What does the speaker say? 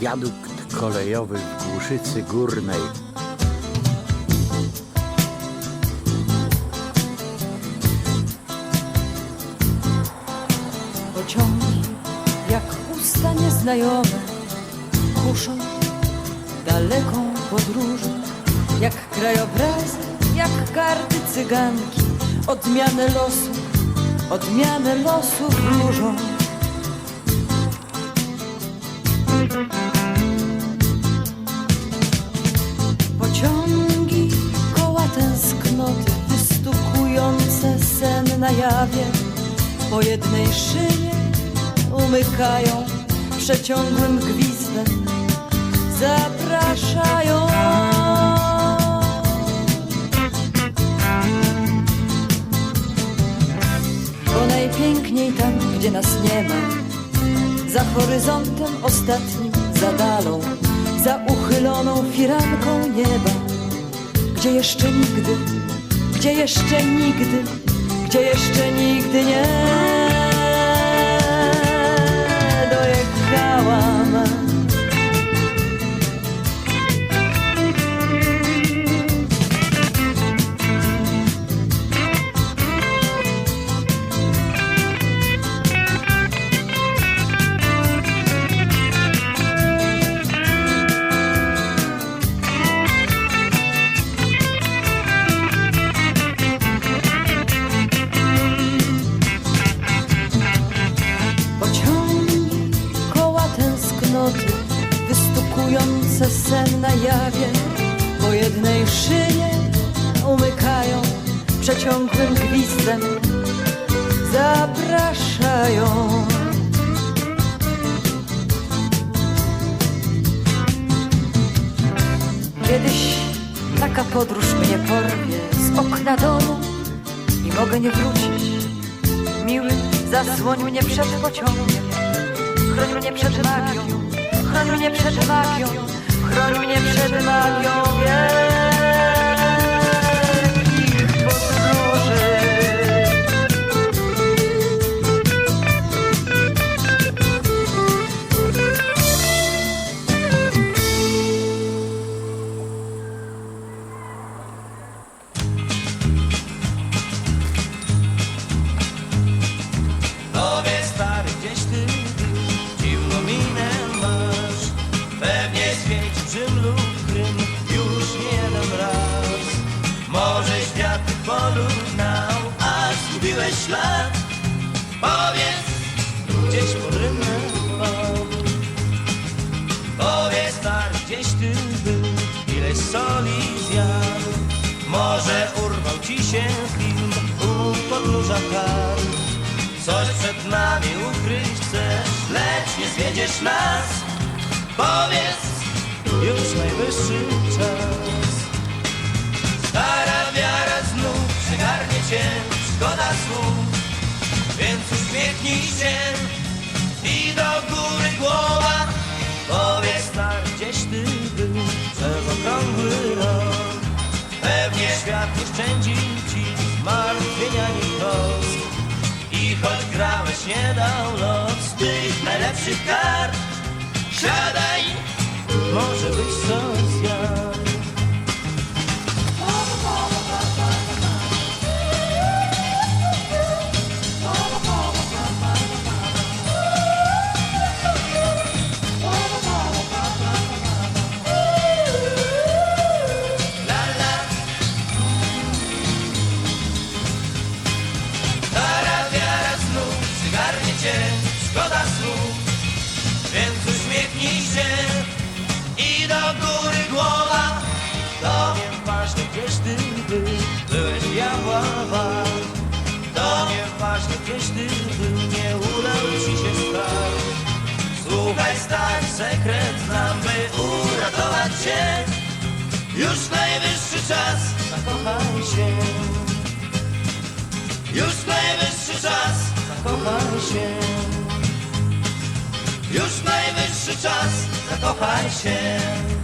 Wiadukt kolejowy w Głuszycy Górnej. Pociągi jak usta nieznajome kuszą daleką podróżą jak krajobrazy, jak karty cyganki odmianę losu, odmianę losu wróżą Pociągi, koła tęsknoty wystukujące sen na jawie. Po jednej szynie umykają przeciągłym gwizdem zapraszają. Bo najpiękniej tam, gdzie nas nie ma za horyzontem ostatnim, za dalą za uchyloną firanką nieba. Gdzie jeszcze nigdy, gdzie jeszcze nigdy, gdzie jeszcze nigdy nie na jawie, po jednej szynie umykają przeciągłym gwizdem, zapraszają. Kiedyś taka podróż mnie porwie z okna domu i mogę nie wrócić. Miły, zasłoń mnie przed pociągiem, chroń mnie przed magią, chroń mnie przed magią, chroń mnie przed ślad. Powiedz, gdzieś porynę Powiedz stary, gdzieś ty był, ileś soli zjadł. Może urwał ci się film u podnóża kar Coś przed nami ukryć chcesz, lecz nie zwiedziesz nas. Powiedz, już najwyższy czas. Stara wiara znów przygarnie cię, uśmiechnij się i do góry głowa. Powiedz stary, gdzieś ty był przez okrągły rok. Pewnie świat nie szczędzi ci zmartwienia ni trosk i choć grałeś, nie dał los tych najlepszych kart Siadaj, może byś coś znam, by uratować cię Już najwyższy czas, zakochaj się. Już najwyższy czas, zakochaj się. Już najwyższy czas, zakochaj się.